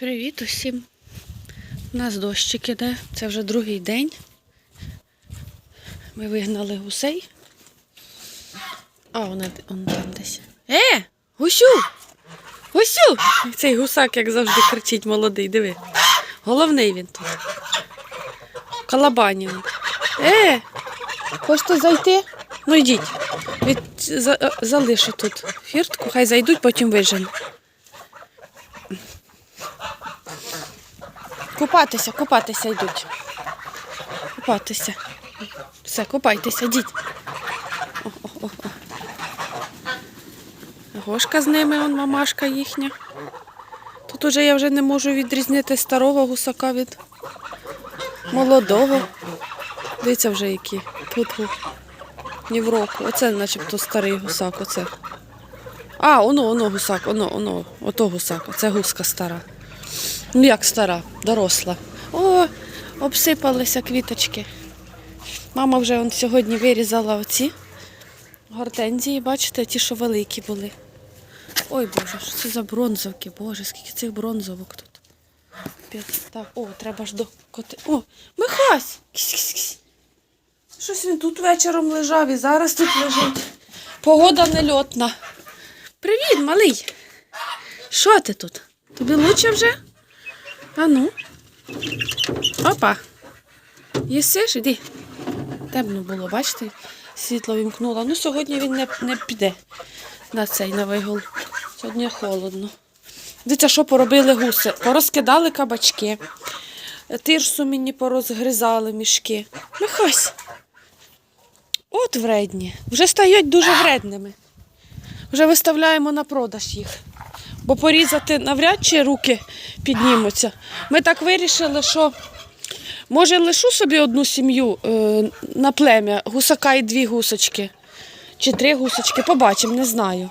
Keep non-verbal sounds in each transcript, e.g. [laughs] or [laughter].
Привіт усім. У нас дощик іде. Це вже другий день. Ми вигнали гусей. А, вона он там десь. Е! Гусю! Гусю! Цей гусак, як завжди, кричить молодий, диви. Головний він тут. Калабані. Е! Хочете зайти? Ну йдіть. Від... За... Залишу тут фіртку, хай зайдуть, потім вижену. Купатися, купатися йдуть. Купатися. Все, купайтеся, йдіть. Гошка з ними, он мамашка їхня. Тут уже я вже не можу відрізнити старого гусака від молодого. Дивіться вже які. Тут ні в року. Оце начебто старий гусак. Оце. А, оно, оно гусак, оно, оно, ото гусак, оце гуска стара. Ну як стара, доросла. О, обсипалися квіточки. Мама вже он сьогодні вирізала оці гортензії, бачите, ті, що великі були. Ой Боже, що це за бронзовки? Боже, скільки цих бронзовок тут. Так, о, треба ж до коти. О, Михась! Ксь-ксь-ксь. Щось він тут вечором лежав і зараз тут лежить. Погода нельотна. Привіт, малий. Що ти тут? Тобі лучше вже? А ну. Опа. Їсиш, іди. Темно було, бачите? Світло вімкнуло. Ну, сьогодні він не, не піде на цей на вигул. Сьогодні холодно. Дивіться, що поробили гуси. Порозкидали кабачки. Тирсу мені порозгризали мішки. Михась. От вредні. Вже стають дуже вредними. Вже виставляємо на продаж їх. Бо порізати навряд чи руки піднімуться. Ми так вирішили, що може лишу собі одну сім'ю е, на плем'я, гусака і дві гусочки. Чи три гусочки, побачимо, не знаю.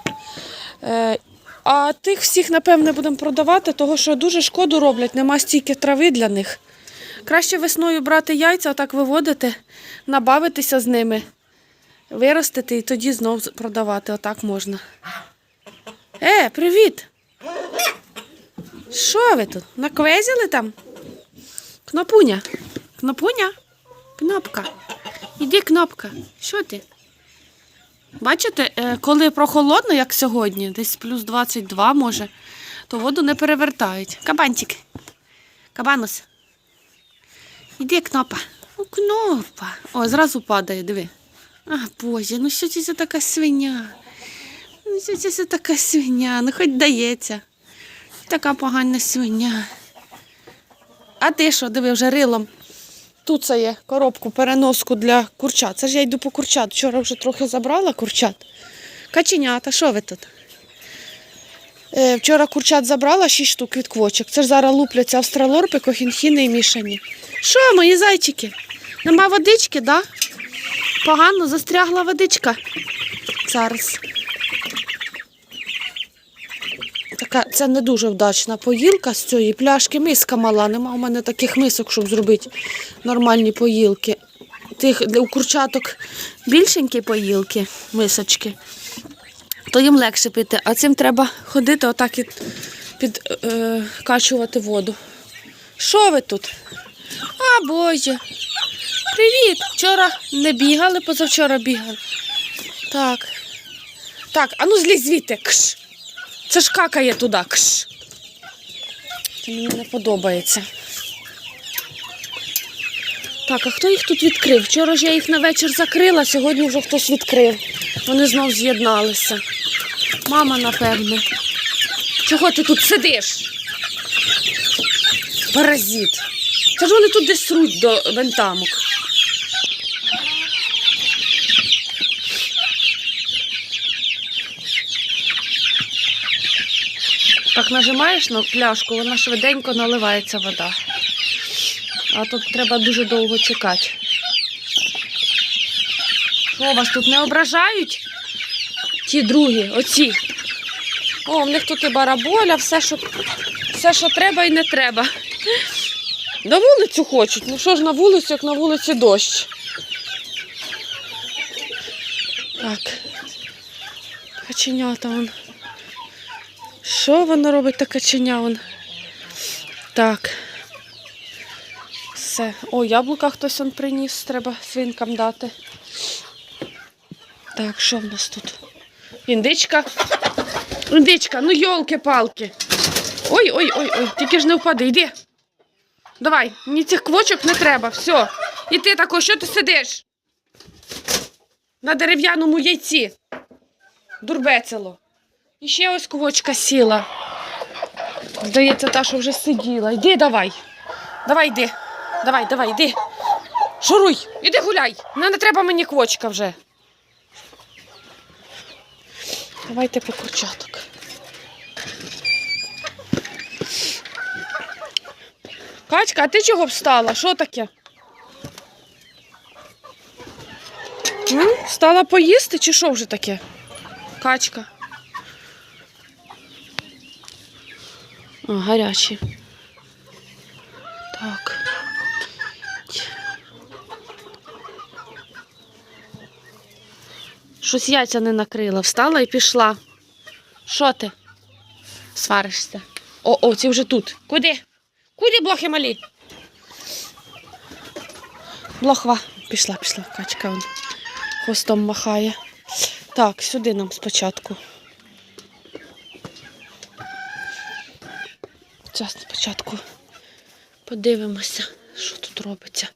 Е, а тих всіх, напевне, будемо продавати, тому що дуже шкоду роблять, нема стільки трави для них. Краще весною брати яйця, отак виводити, набавитися з ними, виростити і тоді знов продавати. Отак можна. Е, привіт! Що ви тут? Наквезили там? Кнопуня. Кнопуня? Кнопка. Іди, кнопка. Що ти? Бачите, е, коли прохолодно, як сьогодні, десь плюс 22 може, то воду не перевертають. Кабанчик. Кабанус. Іди, кнопа. Ну, кнопа. О, зразу падає, диви. А, Боже, ну що це за така свиня? Ну, це така свиня? Ну, хоч дається. Така погана свиня. А ти що, диви, вже рилом. Тут це є коробку, переноску для курчат. Це ж я йду по курчат. Вчора вже трохи забрала курчат. Каченята, що ви тут? Е, вчора курчат забрала 6 штук від квочок. Це ж зараз лупляться австралорпи, кохінхіни і мішані. Що, мої зайчики? Нема водички, да? Погано застрягла водичка. Зараз. Така, це не дуже вдачна поїлка з цієї пляшки. Миска мала. Нема у мене таких мисок, щоб зробити нормальні поїлки. Тих для- у курчаток більшенькі поїлки, мисочки, то їм легше пити. А цим треба ходити отак і підкачувати воду. Що ви тут? А, Боже. Привіт! Вчора не бігали, позавчора бігали. Так. Так, а ну злізь звідти. Кш. Це ж какає туди. Кш. Це мені не подобається. Так, а хто їх тут відкрив? Вчора ж я їх на вечір закрила, сьогодні вже хтось відкрив. Вони знов з'єдналися. Мама, напевне. Чого ти тут сидиш? Паразит. Це ж вони тут десь сруть до вентамок. Так нажимаєш на пляшку, вона швиденько наливається вода. А тут треба дуже довго чекати. Що вас тут не ображають? Ті другі, оці. О, в них тут і бараболя, все, що, все, що треба і не треба. На вулицю хочуть. Ну що ж на вулицю, як на вулиці дощ. Так. Каченята вон. Що воно робить та каченя? Вон Так. Все. О, яблука хтось он приніс, треба свинкам дати. Так, що в нас тут? Індичка. Індичка, ну йолки-палки. Ой, ой, тільки ж не впади, йди. Давай, мені цих квочок не треба, все. І ти тако, що ти сидиш? На дерев'яному яйці. Дурбецело. І ще ось квочка сіла. Здається, та, що вже сиділа. Йди давай. Давай йди. Давай, давай, йди. Шуруй, іди гуляй. Не, не треба мені квочка вже. Давайте по курчаток. Катька, а ти чого встала? Що таке? М? Встала поїсти чи що вже таке? Качка. А, гарячі. Так. Щось яйця не накрила. Встала і пішла. Що ти? Сваришся. О, о, ці вже тут. Куди? Куди блохи малі? Блохва. Пішла, пішла. Качка хвостом махає. Так, сюди нам спочатку. Зараз спочатку подивимося, що тут робиться.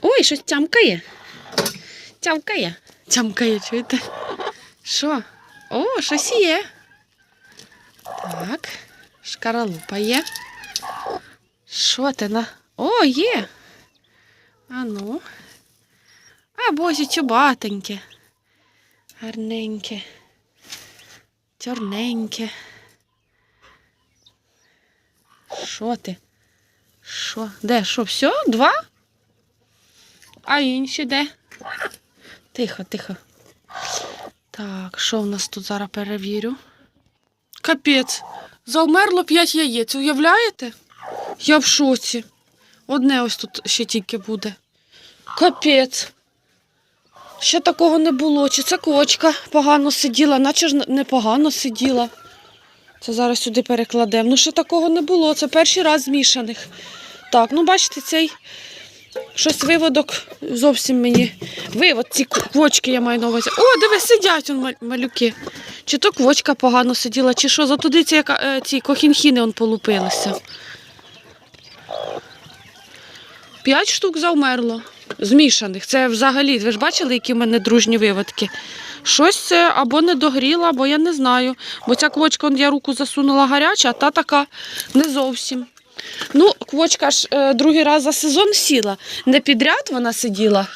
Ой, щось тямкає. Тямкає. Тямкає, чуєте? Що? О, щось є. Так, шкаралупа є. Що ти на. О, є. А ну. А, боже, чубатеньке. Гарненьке. Чорненьке. Що ти? Що? Де? Що, все? Два? А інші де? Тихо, тихо. Так, що в нас тут зараз перевірю? Капець. Завмерло п'ять яєць, уявляєте? Я в шоці. Одне ось тут ще тільки буде. Капець. Ще такого не було. Чи це кочка погано сиділа, наче ж непогано сиділа. Це зараз сюди перекладемо. Ну, ще такого не було. Це перший раз змішаних. Так, ну бачите, цей щось виводок зовсім мені. Вивод, ці квочки я маю на увазі. О, диви, сидять он, малюки. Чи то квочка погано сиділа, чи що, затуди ці, е, ці кохінхіни он полупилися. П'ять штук завмерло. Змішаних. Це взагалі, ви ж бачили, які в мене дружні виводки. Щось або не догріла, або я не знаю. Бо ця квочка, я руку засунула гаряча, а та така не зовсім. Ну, квочка ж е, другий раз за сезон сіла. Не підряд вона сиділа,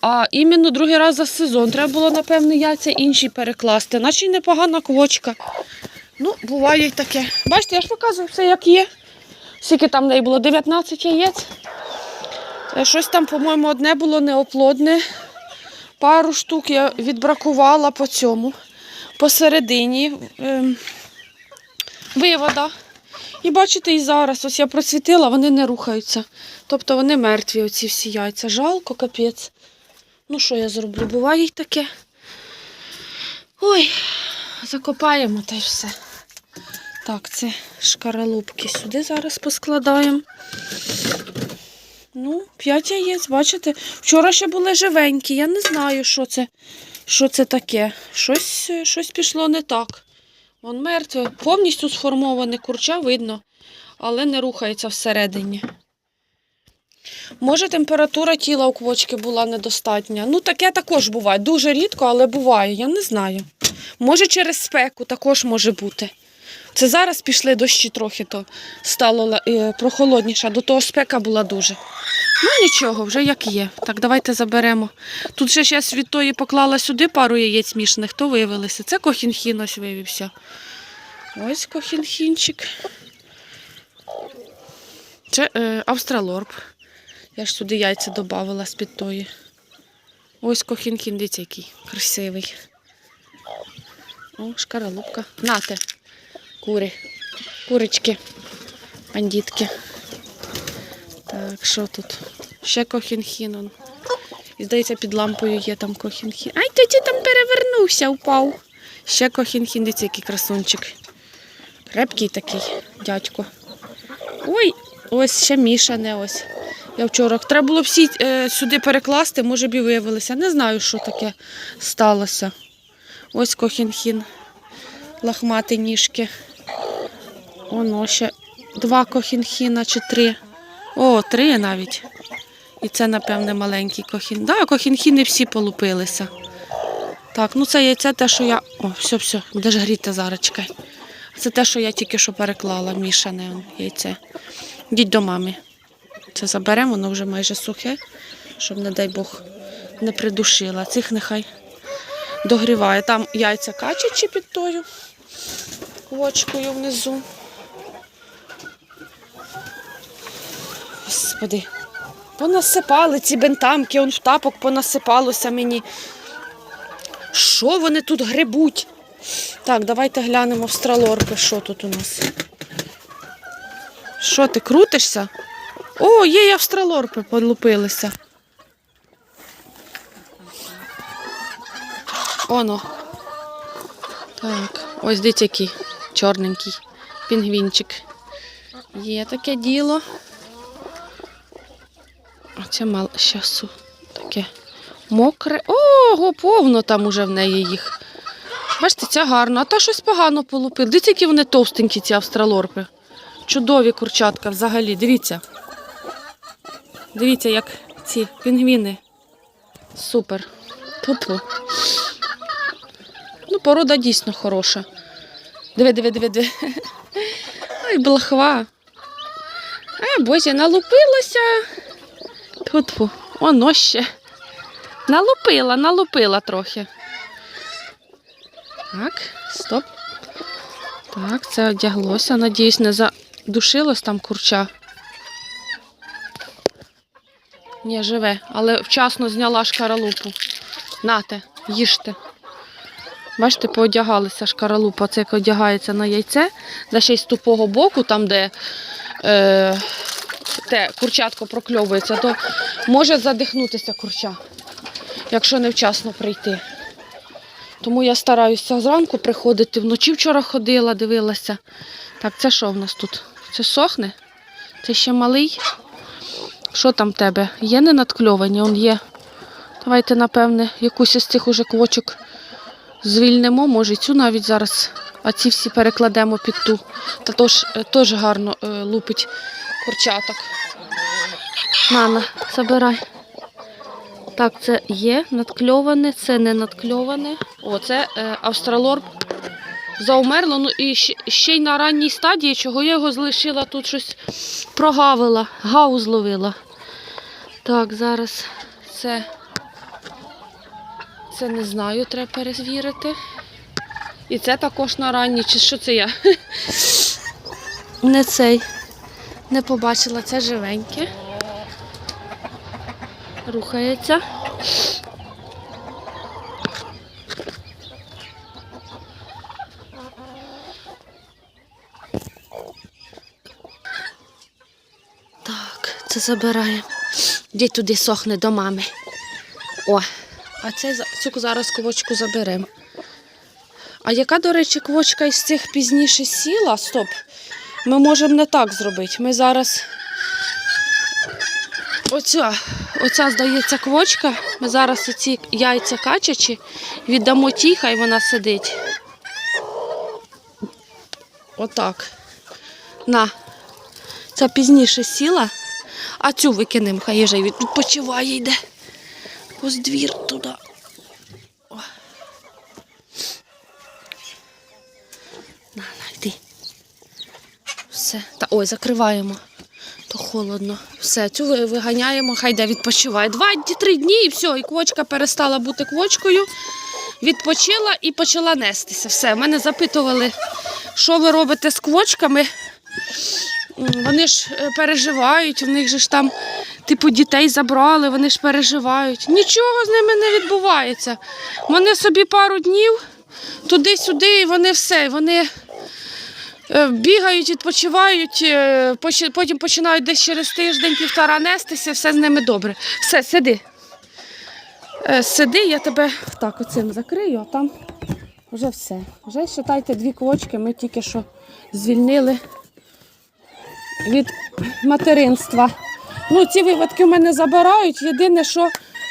а іменно другий раз за сезон. Треба було, напевно, яйця інші перекласти. Наче непогана квочка. Ну, буває й таке. Бачите, я ж показую все, як є. Скільки там в неї було? 19 яєць. Е, Щось там, по-моєму, одне було неоплодне. Пару штук я відбракувала по цьому, посередині ем, вивода. І бачите, і зараз ось я просвітила, вони не рухаються. Тобто вони мертві, оці всі яйця. Жалко, капець. Ну, що я зроблю? Буває й таке. Ой, закопаємо та й все. Так, це шкаралупки сюди зараз поскладаємо. Ну, п'ять яєць, бачите? Вчора ще були живенькі. Я не знаю, що це, що це таке. Щось, щось пішло не так. Вон мертве, повністю сформоване курча видно, але не рухається всередині. Може, температура тіла у квочки була недостатня. Ну, таке також буває. Дуже рідко, але буває, я не знаю. Може, через спеку також може бути. Це зараз пішли дощі трохи, то стало е, прохолодніше, до того спека була дуже. Ну нічого, вже як є. Так, давайте заберемо. Тут ще зараз від тої поклала сюди пару яєць мішаних, то вивелися. Це кохінхін ось вивівся. Ось кохінхінчик. Це е, австралорб. Я ж сюди яйця додавала з-під тої. Ось кохінхін, дивіться, який красивий. О, шкаралупка. Нате. Кури. Курочки. Бандитки. Так, що тут? Ще кохінхін. І здається, під лампою є там кохінхін. Ай, тоді там перевернувся, упав. Ще кохінхін, дивіться, який красунчик. Крепкий такий дядько. Ой, ось ще мішане ось. Я вчора. Треба було всі е, сюди перекласти, може б і виявилося. Не знаю, що таке сталося. Ось кохінхін. Лахмати ніжки. Воно ще два кохінхіна чи три. О, три навіть. І це, напевне, маленький кохін. Так, Да, кохінхіни всі полупилися. Так, ну це яйце те, що я. О, все, все, будеш гріти зараз, чекай. Це те, що я тільки що переклала, мішане яйце. Йдіть до мами. Це заберемо, воно вже майже сухе, щоб, не дай Бог, не придушила. Цих нехай догріває. Там яйця качачі під тою квочкою внизу. Господи, понасипали ці бентамки, он в тапок понасипалося мені. Що вони тут грибуть? Так, давайте глянемо в стралорки, що тут у нас. Що ти крутишся? О, є я в стралорпи полупилися. Оно. Так, ось дивіться який чорненький пінгвінчик. Є таке діло. Оце мало щасу таке мокре. Ого, повно там уже в неї їх. Бачите, ця гарна, а та щось погано полупили. Дивіться, які вони товстенькі, ці австралорпи. Чудові курчатка взагалі. Дивіться. Дивіться, як ці пінгвіни. Супер. Тупо. Ну, порода дійсно хороша. Диви, диви, диви, диви. Ой, блахва. А, боже, налупилося. Тьфу-тьфу. Оно ще. Налупила, налупила трохи. Так, стоп. Так, це одяглося. Надіюсь, не задушилось там курча. Ні, живе, але вчасно зняла шкаралупу. Нате, їжте. Бачите, поодягалися шкаралупа. Це як одягається на яйце, да ще й з тупого боку, там, де е, те курчатко прокльовується, то може задихнутися курча, якщо невчасно прийти. Тому я стараюся зранку приходити. Вночі вчора ходила, дивилася. Так, це що в нас тут? Це сохне? Це ще малий? Що там в тебе? Є не надкльовані? Он є. Давайте, напевне, якусь із цих уже квочок звільнимо. Може, цю навіть зараз. А ці всі перекладемо під ту. Та е, теж гарно е, лупить курчаток. Нана, забирай. Так, це є надкльоване, це не надкльоване. О, це е, австралорп заумерло. Ну і ще, ще й на ранній стадії, чого я його залишила тут щось прогавила, гау зловила. Так, зараз це. Це не знаю, треба перевірити. І це також на ранній, чи що це я? [laughs] Не цей. Не побачила, це живеньке. Рухається. Так, це забираємо. Де туди сохне до мами. О, а це цю зараз ковочку заберемо. А яка, до речі, квочка із цих пізніше сіла? Стоп. Ми можемо не так зробити. Ми зараз. Оця, оця, здається, квочка. Ми зараз оці яйця качачі віддамо тій, хай вона сидить. Отак. На. Ця пізніше сіла, а цю викинемо, хай вже відпочиває йде. Ось двір туди. На, на. Все. Та ой, закриваємо. То холодно. Все, цю виганяємо, хай де відпочиває. Два-три дні і все, і квочка перестала бути квочкою. Відпочила і почала нестися. Все, мене запитували, що ви робите з квочками. Вони ж е, переживають, в них же ж там, типу, дітей забрали, вони ж переживають. Нічого з ними не відбувається. Вони собі пару днів туди-сюди, і вони все. Вони бігають, відпочивають, е, потім починають десь через тиждень-півтора нестися, все з ними добре. Все, сиди. Е, Сиди, я тебе так оцим закрию, а там Вже все. Вже вважайте, дві квочки ми тільки що звільнили від материнства. Ну, ці виводки в мене забирають. Єдине, що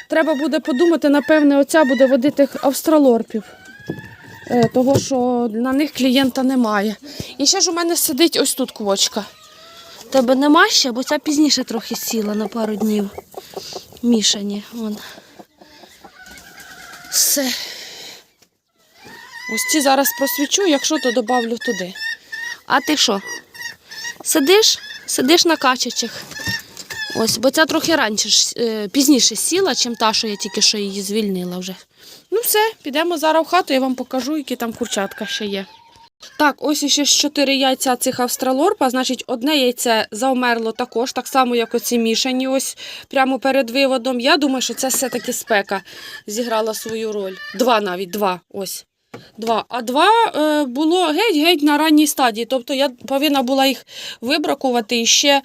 треба буде подумати, напевне, оця буде водити австралорпів. Е, Того, що на них клієнта немає. І ще ж у мене сидить ось тут квочка. Тебе нема ще, бо ця пізніше трохи сіла на пару днів. Мішані. Вон. Все. Ось ці зараз просвічу, якщо то добавлю туди. А ти що? Сидиш? Сидиш на качачих. Ось, бо ця трохи раніше, е, пізніше сіла, чим та, що я тільки що її звільнила вже. Ну все, підемо зараз в хату, я вам покажу, які там курчатка ще є. Так, ось іще ж чотири яйця цих австралорпа. Значить, одне яйце завмерло також, так само, як оці мішані, ось прямо перед виводом. Я думаю, що це все-таки спека зіграла свою роль. Два навіть, два. Ось. Два. А два е, було геть-геть на ранній стадії. Тобто я повинна була їх вибракувати ще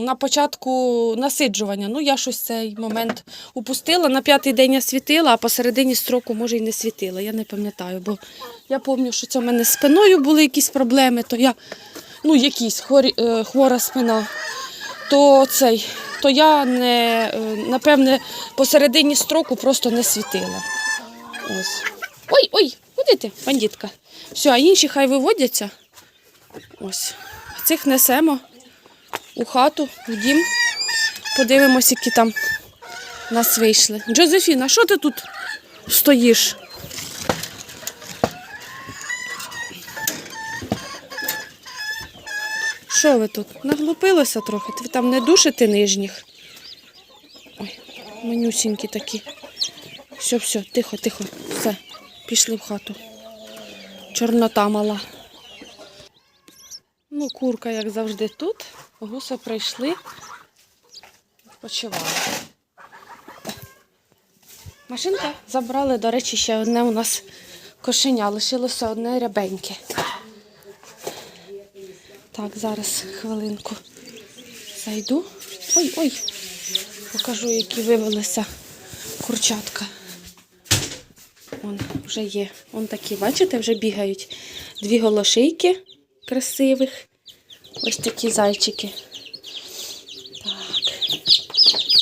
на початку насиджування. Ну, я щось цей момент упустила. На п'ятий день я світила, а посередині строку, може, і не світила. Я не пам'ятаю, бо я пам'ятаю, що це в мене з спиною були якісь проблеми, то я, ну, якісь хворі, е, хвора спина. То цей, то я не, е, напевне, посередині строку просто не світила. Ось. Ой, ой, куди ти? Все, а інші хай виводяться. Ось. Цих несемо у хату, в дім. Подивимось, які там нас вийшли. Джозефіна, що ти тут стоїш? Що ви тут? Наглупилося трохи? Ви там не душите нижніх? Ой, манюсінькі такі. Все, все, тихо, тихо. Все, пішли в хату. Чорнота мала. Ну, курка, як завжди, тут. Гуси прийшли. Відпочивали. Машинка забрали, до речі, ще одне у нас кошеня. Лишилося одне рябеньке. Так, зараз хвилинку зайду. Ой, ой, покажу, які вивелися курчатка. Вон вже є. Он такі, бачите, вже бігають. Дві голошийки красивих. Ось такі зайчики. Так.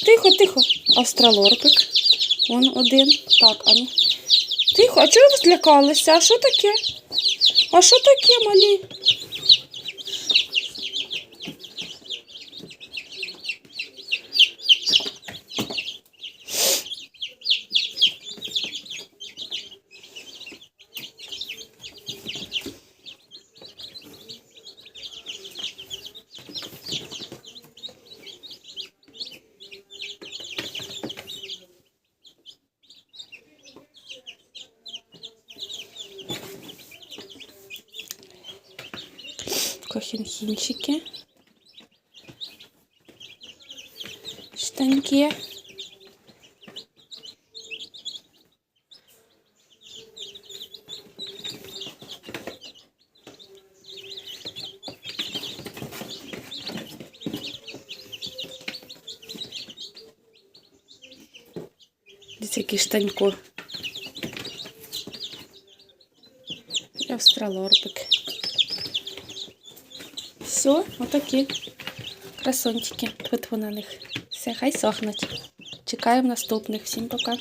Тихо, тихо. Австралорпик. Вон один. Так, а ну. Тихо, а чого ви злякалися? А що таке? А що таке, малі? Кохінхінчики. Штанки. Дивіться, який штанько. І австралорпик. Все, отакі красончики. Тьфу на них. Все, хай сохнуть. Чекаємо наступних. Всім пока.